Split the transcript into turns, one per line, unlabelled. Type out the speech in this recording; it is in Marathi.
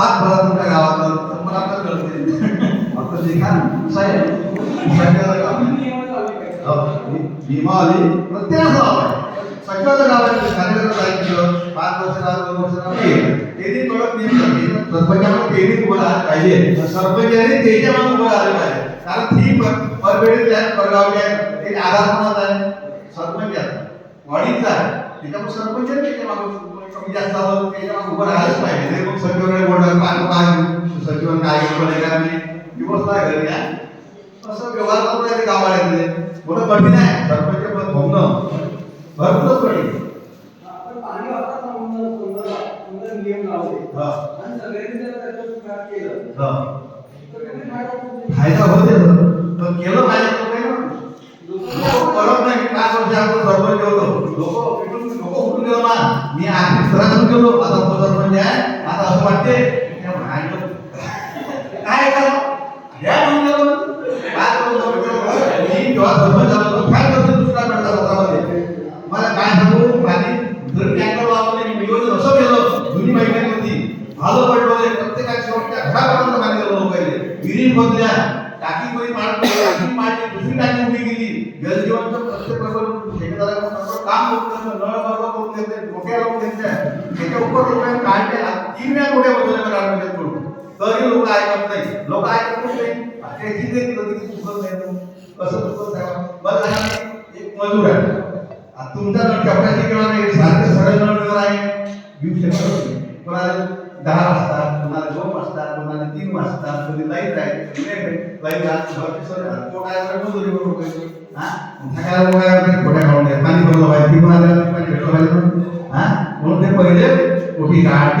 पाच भरा तुमच्या गावात तर मला तर कळते आता देखा साहेब सगळ्याचं काम आहे. प्रत्येकाचं गाव आहे. हो, सगळ्याचं गाव आहे म्हणजे पाच वर्ष दोन वर्ष त्यांनी थोडं नियम सरपंचाला उभं पाहिजे. सरपंचाने त्याच्यामागे उभं राहायला पाहिजे. कारण ती परबेडीतली आहे परगावची आहे ते आहे. सरपंच वाडीचा आहे त्याच्यामुळे मागे. कमी जास्त झालं तर त्याच्यामागे उभं राहायलाच पाहिजे. मग सचिवाकडे बोलणार पाच पाच सचिवांना काय का मी दिवस नाही घरी आहे असं व्यवहार करून राहिले गावाला मोठं कठीण आहे. सरपंच पद भोगणं भरपूरच कठीण.
आपण पाणी वापरता म्हणून सुंदर
आर्थिक स्तरातून गेलो आता तो सरपंच आहे आता असं वाटते त्या भाईला काय करा या म्हणून गेलो पाच वर्ष सरपंच होतो. मी जेव्हा सरपंच झालो होतो, फार वर्ष दुसरा पडला सत्रामध्ये मला काय सांगू माझी जर टँकर लावले मी नियोजन असं केलं जुनी माहिती होती भालं पडवले प्रत्येकाच्या शेवटच्या घरापर्यंत पाणी गेलं लोकांनी विहिरी खोदल्या टाकी कोणी मारली टाकी मारली दुसरी टाकी उभी केली जलजीवनचं प्रत्येक प्रकल्प ठेकेदाराकडून सगळं काम होतं नळ बरोबर करून घेतले. डोक्या लावून घेतल्या त्याच्या उपर लोकांनी काढले तीन वेळा मोठ्या बसवल्या मला करून तरी लोक ऐकत नाही? लोक ऐकत नाही? त्याची ते कधी चुकत नाही कसं चुकत नाही बरं एक मजूर आहे. तुमचा नळ कपड्याची किंवा नाही सारखे सरळ नळ आहे. घेऊ शकत कोणाला दहा वाजता कोणाला दोन वाजता कोणाला तीन वाजता कोणी लाइट आहे लाइट आहे सर तो मजुरी करू हा? सकाळी वगैरे खोट्या खाऊन पाणी भरलं पाहिजे ती कोणाला पाहिजे म्हणून ते पहिले? मोठी गाठ